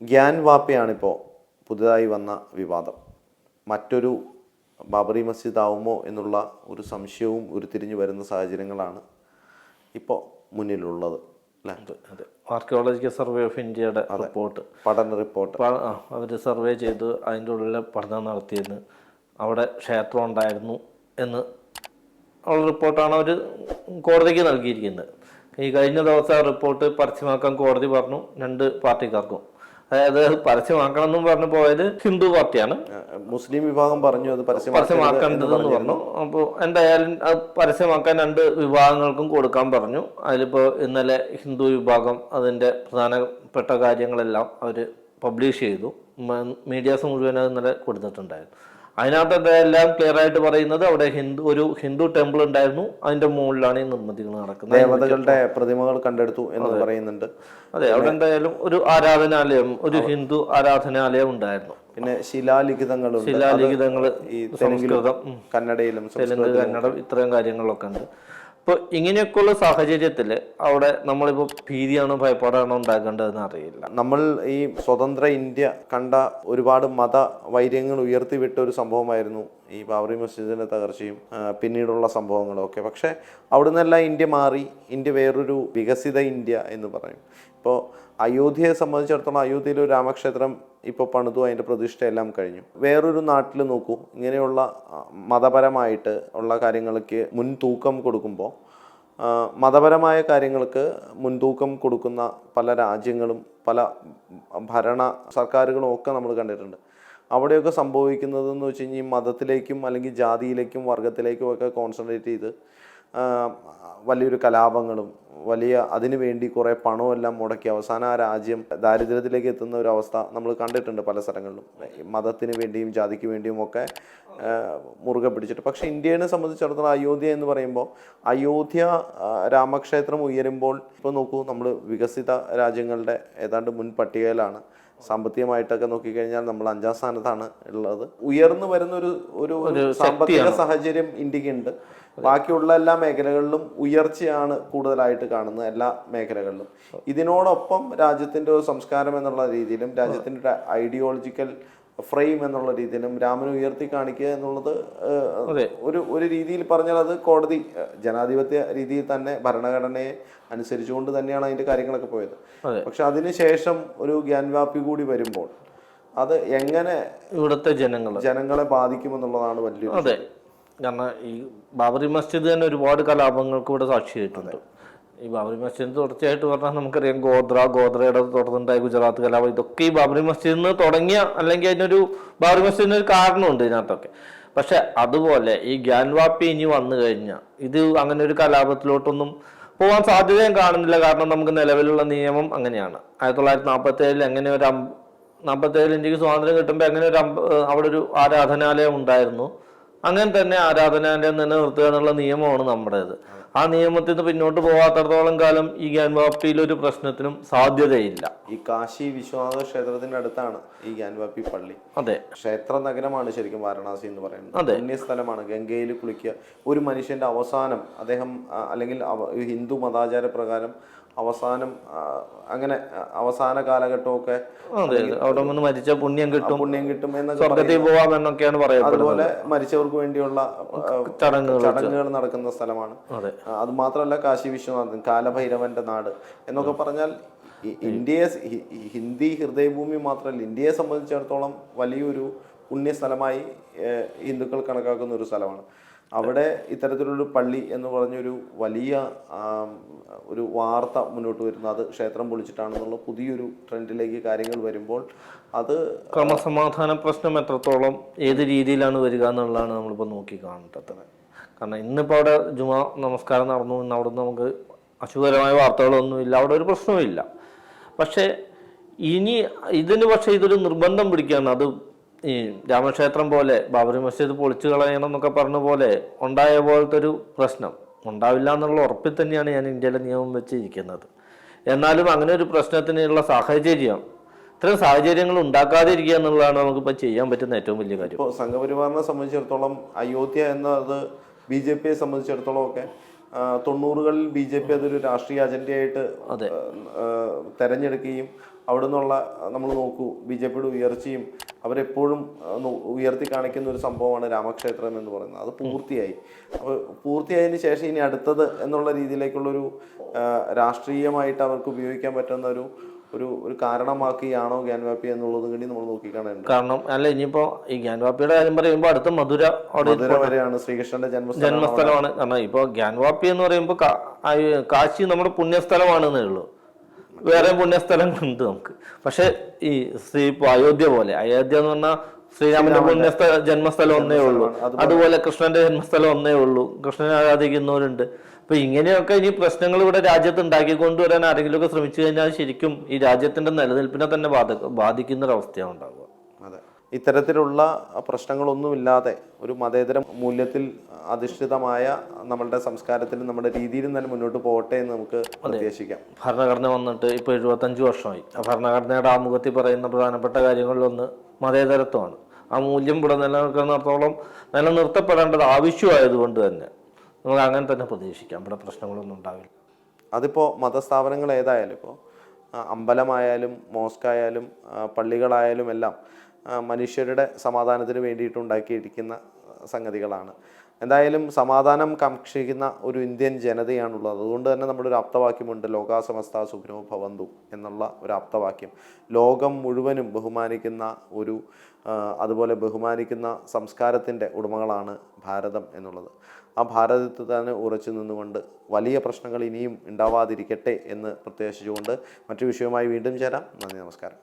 ഗ്യാൻ വാപ്പയാണിപ്പോൾ പുതുതായി വന്ന വിവാദം. മറ്റൊരു ബാബറി മസ്ജിദ് ആവുമോ എന്നുള്ള ഒരു സംശയവും ഉരുത്തിരിഞ്ഞു വരുന്ന സാഹചര്യങ്ങളാണ് ഇപ്പോൾ മുന്നിലുള്ളത് അതെ ആർക്കിയോളജിക്കൽ സർവേ ഓഫ് ഇന്ത്യയുടെ റിപ്പോർട്ട് പഠന റിപ്പോർട്ട് അവർ സർവേ ചെയ്ത് അതിന്റെ ഉള്ളിൽ പഠനം നടത്തിയെന്ന് അവിടെ ക്ഷേത്രം ഉണ്ടായിരുന്നു എന്ന് ഉള്ള റിപ്പോർട്ടാണ് അവർ കോടതിക്ക് നൽകിയിരിക്കുന്നത്. ഈ കഴിഞ്ഞ ദിവസം ആ റിപ്പോർട്ട് പരസ്യമാക്കാൻ കോടതി പറഞ്ഞു രണ്ട് പാർട്ടിക്കാർക്കും. അതായത് പരസ്യമാക്കണം എന്നും പറഞ്ഞു പോയത് ഹിന്ദു പാർട്ടിയാണ്. മുസ്ലിം വിഭാഗം പറഞ്ഞു അത് പരസ്യമാക്കേണ്ടതെന്ന് പറഞ്ഞു. അപ്പോൾ എന്തായാലും അത് പരസ്യമാക്കാൻ രണ്ട് വിഭാഗങ്ങൾക്കും കൊടുക്കാൻ പറഞ്ഞു. അതിലിപ്പോൾ ഇന്നലെ ഹിന്ദു വിഭാഗം അതിന്റെ പ്രധാനപ്പെട്ട കാര്യങ്ങളെല്ലാം അവർ പബ്ലിഷ് ചെയ്തു. മീഡിയാസ് മുഴുവൻ അത് ഇന്നലെ കൊടുത്തിട്ടുണ്ടായിരുന്നു. അതിനകത്ത് എല്ലാം ക്ലിയർ ആയിട്ട് പറയുന്നത് അവിടെ ഹിന്ദു ഒരു ഹിന്ദു ടെമ്പിൾ ഉണ്ടായിരുന്നു. അതിന്റെ മുകളിലാണ് ഈ നിർമ്മിതികൾ നടക്കുന്നത്. ദേവതകളുടെ പ്രതിമകൾ കണ്ടെടുത്തു എന്ന് പറയുന്നുണ്ട്. അതെ അവിടെ എന്തായാലും ഒരു ആരാധനാലയം ഒരു ഹിന്ദു ആരാധനാലയം ഉണ്ടായിരുന്നു. പിന്നെ ശിലാലിഖിതങ്ങൾ ശിലാലിഖിതങ്ങൾ ഈ തെലുങ്കിലും സംസ്കൃതം കന്നഡയിലും തെലുങ്ക് കന്നഡ ഇത്രയും കാര്യങ്ങളൊക്കെ ഉണ്ട്. അപ്പോൾ ഇങ്ങനെയൊക്കെയുള്ള സാഹചര്യത്തിൽ അവിടെ നമ്മളിപ്പോൾ ഭീതിയാണോ ഭയപ്പാടാണോ ഉണ്ടാക്കേണ്ടതെന്ന് അറിയില്ല. നമ്മൾ ഈ സ്വതന്ത്ര ഇന്ത്യ കണ്ട ഒരുപാട് മത വൈര്യങ്ങൾ ഉയർത്തിവിട്ട ഒരു സംഭവമായിരുന്നു ഈ ബാബറി മസ്ജിദിന്റെ തകർച്ചയും പിന്നീടുള്ള സംഭവങ്ങളും ഒക്കെ. പക്ഷേ അവിടെ നിന്നെല്ലാം ഇന്ത്യ മാറി ഇന്ത്യ വേറൊരു വികസിത ഇന്ത്യ എന്ന് പറയും. ഇപ്പോൾ അയോധ്യയെ സംബന്ധിച്ചിടത്തോളം അയോധ്യയിൽ ഒരു രാമക്ഷേത്രം ഇപ്പോൾ പണിതു അതിന്റെ പ്രതിഷ്ഠയെല്ലാം കഴിഞ്ഞു. വേറൊരു നാട്ടിൽ നോക്കൂ. ഇങ്ങനെയുള്ള മതപരമായിട്ട് ഉള്ള കാര്യങ്ങൾക്ക് മുൻതൂക്കം കൊടുക്കുമ്പോൾ മതപരമായ കാര്യങ്ങൾക്ക് മുൻതൂക്കം കൊടുക്കുന്ന പല രാജ്യങ്ങളും പല ഭരണ സർക്കാരുകളും ഒക്കെ നമ്മൾ കണ്ടിട്ടുണ്ട്. അവിടെയൊക്കെ സംഭവിക്കുന്നതെന്ന് വെച്ച് കഴിഞ്ഞാൽ ഈ മതത്തിലേക്കും അല്ലെങ്കിൽ ജാതിയിലേക്കും വർഗത്തിലേക്കും ഒക്കെ കോൺസെൻട്രേറ്റ് ചെയ്ത് വലിയൊരു കലാപങ്ങളും വലിയ അതിനു വേണ്ടി കുറേ എല്ലാം മുടക്കി അവസാനം ആ രാജ്യം ദാരിദ്ര്യത്തിലേക്ക് എത്തുന്ന ഒരു അവസ്ഥ നമ്മൾ കണ്ടിട്ടുണ്ട് പല സ്ഥലങ്ങളിലും. മതത്തിന് വേണ്ടിയും ജാതിക്ക് വേണ്ടിയും ഒക്കെ മുറുകെ പിടിച്ചിട്ട്. പക്ഷേ ഇന്ത്യനെ സംബന്ധിച്ചിടത്തോളം അയോധ്യ എന്ന് പറയുമ്പോൾ അയോധ്യ രാമക്ഷേത്രം ഉയരുമ്പോൾ ഇപ്പോൾ നോക്കൂ നമ്മൾ വികസിത രാജ്യങ്ങളുടെ ഏതാണ്ട് മുൻ പട്ടികയിലാണ് സാമ്പത്തികമായിട്ടൊക്കെ നോക്കിക്കഴിഞ്ഞാൽ നമ്മൾ അഞ്ചാം സ്ഥാനത്താണ് ഉള്ളത്. ഉയർന്നു വരുന്ന ഒരു ഒരു സാമ്പത്തിക സാഹചര്യം ഇന്ത്യക്കുണ്ട്. ബാക്കിയുള്ള എല്ലാ മേഖലകളിലും ഉയർച്ചയാണ് കൂടുതലായിട്ട് കാണുന്നത് എല്ലാ മേഖലകളിലും. ഇതിനോടൊപ്പം രാജ്യത്തിന്റെ ഒരു സംസ്കാരം എന്നുള്ള രീതിയിലും രാജ്യത്തിന്റെ ഒരു ഐഡിയോളജിക്കൽ ഫ്രെയിം എന്നുള്ള രീതിയിലും രാമനെ ഉയർത്തി കാണിക്കുക എന്നുള്ളത്. ഒരു ഒരു രീതിയിൽ പറഞ്ഞാൽ അത് കോടതി ജനാധിപത്യ രീതിയിൽ തന്നെ ഭരണഘടനയെ അനുസരിച്ചുകൊണ്ട് തന്നെയാണ് അതിന്റെ കാര്യങ്ങളൊക്കെ പോയത്. പക്ഷെ അതിനുശേഷം ഒരു ഗ്യാൻവാപ്പി കൂടി വരുമ്പോൾ അത് എങ്ങനെ ഇവിടുത്തെ ജനങ്ങൾ ജനങ്ങളെ ബാധിക്കുമെന്നുള്ളതാണ് വലിയ അതെ. കാരണം ഈ ബാബറി മസ്ജിദ് തന്നെ ഒരുപാട് കലാപങ്ങൾക്ക് ഇവിടെ സാക്ഷിയായിട്ടുണ്ട്. ഈ ബാബറി മസ്ജിദ് തുടർച്ചയായിട്ട് പറഞ്ഞാൽ നമുക്കറിയാം ഗോദ്ര ഗോത്രയുടെ തുടർന്നുണ്ടായ ഗുജറാത്ത് കലാപം ഇതൊക്കെ ഈ ബാബറി മസ്ജിദിൽ നിന്ന് തുടങ്ങിയ അല്ലെങ്കിൽ അതിനൊരു ബാബറി മസ്ജിദിന് ഒരു കാരണമുണ്ട് ഇതിനകത്തൊക്കെ. പക്ഷെ അതുപോലെ ഈ ഗ്യാൻവാപ്പി ഇനി വന്നു കഴിഞ്ഞാൽ ഇത് അങ്ങനെ ഒരു കലാപത്തിലോട്ടൊന്നും പോകാൻ സാധ്യത ഞാൻ കാണുന്നില്ല. കാരണം നമുക്ക് നിലവിലുള്ള നിയമം അങ്ങനെയാണ്. ആയിരത്തി തൊള്ളായിരത്തി നാൽപ്പത്തി ഏഴിൽ എങ്ങനെ ഒരു നാൽപ്പത്തേഴിൽ ഇന്ത്യയ്ക്ക് സ്വാതന്ത്ര്യം കിട്ടുമ്പോൾ എങ്ങനെ ഒരു അവിടെ ഒരു ആരാധനാലയം ഉണ്ടായിരുന്നു? അങ്ങനെ തന്നെ ആരാധനാലയം നിലനിർത്തുക എന്നുള്ള നിയമമാണ് നമ്മുടേത്. ആ നിയമത്തിൽ നിന്ന് പിന്നോട്ട് പോകാത്തടത്തോളം കാലം ഈ ഗ്യാൻവാപ്പിയിൽ ഒരു പ്രശ്നത്തിനും സാധ്യതയില്ല. ഈ കാശി വിശ്വനാഥ ക്ഷേത്രത്തിന്റെ അടുത്താണ് ഈ ഗ്യാൻവാപ്പി പള്ളി. അതെ. ക്ഷേത്ര നഗരമാണ് ശരിക്കും വാരണാസി എന്ന് പറയുന്നത്. അതെ. പുണ്യസ്ഥലമാണ്. ഗംഗയിൽ കുളിക്കുക. ഒരു മനുഷ്യന്റെ അവസാനം അദ്ദേഹം അല്ലെങ്കിൽ ഹിന്ദു മതാചാര പ്രകാരം അവസാനം അങ്ങനെ അവസാന കാലഘട്ടമൊക്കെ. അവിടെ നിന്ന് മരിച്ച പുണ്യം കിട്ടും. പുണ്യം കിട്ടും എന്ന് സ്വർഗത്തിൽ പോവാം എന്നൊക്കെയാണ് പറയുന്നത് അതുപോലെ മരിച്ചവർക്ക് വേണ്ടിയുള്ള ചടങ്ങുകൾ ചടങ്ങുകൾ നടക്കുന്ന സ്ഥലമാണ്. അതെ. മാത്രമല്ല കാശി വിശ്വനാഥൻ കാലഭൈരവന്റെ നാട് എന്നൊക്കെ പറഞ്ഞാൽ ഇന്ത്യയെ ഹിന്ദി ഹൃദയഭൂമി മാത്രമല്ല ഇന്ത്യയെ സംബന്ധിച്ചിടത്തോളം വലിയൊരു പുണ്യ സ്ഥലമായി ഹിന്ദുക്കൾ കണക്കാക്കുന്ന ഒരു സ്ഥലമാണ്. അവിടെ ഇത്തരത്തിലൊരു പള്ളി എന്ന് പറഞ്ഞൊരു വലിയ ഒരു വാർത്ത മുന്നോട്ട് വരുന്നത് അത് ക്ഷേത്രം പൊളിച്ചിട്ടാണെന്നുള്ള പുതിയൊരു ട്രെൻഡിലേക്ക് കാര്യങ്ങൾ വരുമ്പോൾ അത് ക്രമസമാധാന പ്രശ്നം എത്രത്തോളം ഏത് രീതിയിലാണ് വരിക എന്നുള്ളതാണ് നമ്മളിപ്പോൾ നോക്കി കാണേണ്ടത് കാരണം ഇന്നിപ്പോൾ അവിടെ ജുമാ നമസ്കാരം നടന്നു ഇന്ന് അവിടെ നമുക്ക് അശുഭകരമായ വാർത്തകളൊന്നുമില്ല അവിടെ ഒരു പ്രശ്നവുമില്ല പക്ഷേ ഇനി ഇതിന് പക്ഷേ ഇതൊരു നിർബന്ധം പിടിക്കുകയാണ്. അത് ഈ രാമക്ഷേത്രം പോലെ ബാബറി മസ്ജിദ് പൊളിച്ചു കളയണം എന്നൊക്കെ പറഞ്ഞ പോലെ ഉണ്ടായ പോലത്തെ ഒരു പ്രശ്നം. ഉണ്ടാവില്ല എന്നുള്ള ഉറപ്പിൽ തന്നെയാണ് ഞാൻ ഇന്ത്യയിലെ നിയമം വെച്ചിരിക്കുന്നത്. എന്നാലും അങ്ങനെ ഒരു പ്രശ്നത്തിനുള്ള സാഹചര്യം ഇത്തരം സാഹചര്യങ്ങൾ ഉണ്ടാക്കാതിരിക്കുക എന്നുള്ളതാണ് നമുക്കിപ്പോൾ ചെയ്യാൻ പറ്റുന്ന ഏറ്റവും വലിയ കാര്യം. ഇപ്പോൾ സംഘപരിവാറിനെ സംബന്ധിച്ചിടത്തോളം അയോധ്യ എന്നത് ബി ജെ പിയെ സംബന്ധിച്ചിടത്തോളം ഒക്കെ തൊണ്ണൂറുകളിൽ ബി ജെ പി അതൊരു രാഷ്ട്രീയ അജണ്ടയായിട്ട് തെരഞ്ഞെടുക്കുകയും അവിടെ നിന്നുള്ള നമ്മൾ നോക്കൂ ബി ജെ പിയുടെ ഉയർച്ചയും അവരെപ്പോഴും ഉയർത്തി കാണിക്കുന്ന ഒരു സംഭവമാണ് രാമക്ഷേത്രം എന്ന് പറയുന്നത്. അത് പൂർത്തിയായി. അപ്പോൾ പൂർത്തിയായതിന് ശേഷം ഇനി അടുത്തത് എന്നുള്ള രീതിയിലേക്കുള്ളൊരു രാഷ്ട്രീയമായിട്ട് അവർക്ക് ഉപയോഗിക്കാൻ പറ്റുന്ന ഒരു ഒരു ഒരു കാരണമാക്കിയാണോ ഗ്യാൻവാപ്പി എന്നുള്ളത് കൂടി നമ്മൾ നോക്കിക്കാണുന്നുണ്ട് കാരണം അല്ല ഇനിയിപ്പോ ഈ ഗ്യാൻവാപ്പിയുടെ കാര്യം പറയുമ്പോൾ അടുത്ത മധുര മധുര വരെയാണ് ശ്രീകൃഷ്ണന്റെ ജന്മസ്ഥലമാണ്. കാരണം ഇപ്പോ ഗ്യാൻവാപ്പി എന്ന് പറയുമ്പോൾ കാശി നമ്മുടെ പുണ്യസ്ഥലമാണെന്നേ ഉള്ളൂ. വേറെ പുണ്യസ്ഥലങ്ങളുണ്ട് നമുക്ക്. പക്ഷെ ഈ ശ്രീ ഇപ്പൊ അയോധ്യ പോലെ അയോധ്യ എന്ന് പറഞ്ഞാൽ ശ്രീരാമന്റെ പുണ്യസ്ഥല ജന്മസ്ഥലം ഒന്നേ ഉള്ളൂ. അതുപോലെ. കൃഷ്ണന്റെ ജന്മസ്ഥലം ഒന്നേ ഉള്ളൂ. കൃഷ്ണനെ ആരാധിക്കുന്നവരുണ്ട്. അപ്പൊ ഇങ്ങനെയൊക്കെ ഇനി പ്രശ്നങ്ങൾ ഇവിടെ രാജ്യത്ത് ഉണ്ടാക്കിക്കൊണ്ടുവരാൻ ആരെങ്കിലുമൊക്കെ ശ്രമിച്ചു കഴിഞ്ഞാൽ ശരിക്കും ഈ രാജ്യത്തിന്റെ നിലനിൽപ്പിനെ തന്നെ ബാധ ബാധിക്കുന്ന ഒരവസ്ഥയാണ് ഉണ്ടാവുക. അതെ ഇത്തരത്തിലുള്ള പ്രശ്നങ്ങളൊന്നുമില്ലാതെ ഒരു മതേതര മൂല്യത്തിൽ അധിഷ്ഠിതമായ നമ്മളുടെ സംസ്കാരത്തിലും നമ്മുടെ രീതിയിലും തന്നെ മുന്നോട്ട് പോകട്ടെ എന്ന് നമുക്ക് പ്രത്യാശിക്കാം ഭരണഘടന വന്നിട്ട് ഇപ്പോൾ എഴുപത്തഞ്ച് വർഷമായി. ആ ഭരണഘടനയുടെ ആമുഖത്തിൽ പറയുന്ന പ്രധാനപ്പെട്ട കാര്യങ്ങളിലൊന്ന് മതേതരത്വമാണ്. ആ മൂല്യം ഇവിടെ നിലനിൽക്കുന്നിടത്തോളം നിലനിർത്തപ്പെടേണ്ടത് ആവശ്യമായതുകൊണ്ട് തന്നെ. നമുക്ക് അങ്ങനെ തന്നെ പ്രതീക്ഷിക്കാം. ഇവിടെ പ്രശ്നങ്ങളൊന്നും ഉണ്ടാവില്ല. അതിപ്പോൾ മതസ്ഥാപനങ്ങൾ ഏതായാലും ഇപ്പോൾ അമ്പലമായാലും മോസ്കായാലും പള്ളികളായാലും എല്ലാം മനുഷ്യരുടെ സമാധാനത്തിന് വേണ്ടിയിട്ട് ഉണ്ടാക്കിയിരിക്കുന്ന സംഗതികളാണ്. എന്തായാലും സമാധാനം കാക്ഷിക്കുന്ന ഒരു ഇന്ത്യൻ ജനതയാണുള്ളത്. അതുകൊണ്ട് തന്നെ നമ്മുടെ ഒരു ആപ്തവാക്യമുണ്ട് ലോകാസമസ്ത സുഖിനോ ഭവന്തു എന്നുള്ള ഒരു ആപ്തവാക്യം. ലോകം മുഴുവനും ബഹുമാനിക്കുന്ന ഒരു അതുപോലെ ബഹുമാനിക്കുന്ന സംസ്കാരത്തിന്റെ ഉടമകളാണ് ഭാരതം എന്നുള്ളത്. ആ ഭാരതത്തിൽ തന്നെ ഉറച്ചു നിന്നുകൊണ്ട് വലിയ പ്രശ്നങ്ങൾ ഇനിയും ഉണ്ടാവാതിരിക്കട്ടെ എന്ന് പ്രത്യാശിച്ചുകൊണ്ട് മറ്റു വിഷയവുമായി വീണ്ടും ചേരാം. നന്ദി നമസ്കാരം.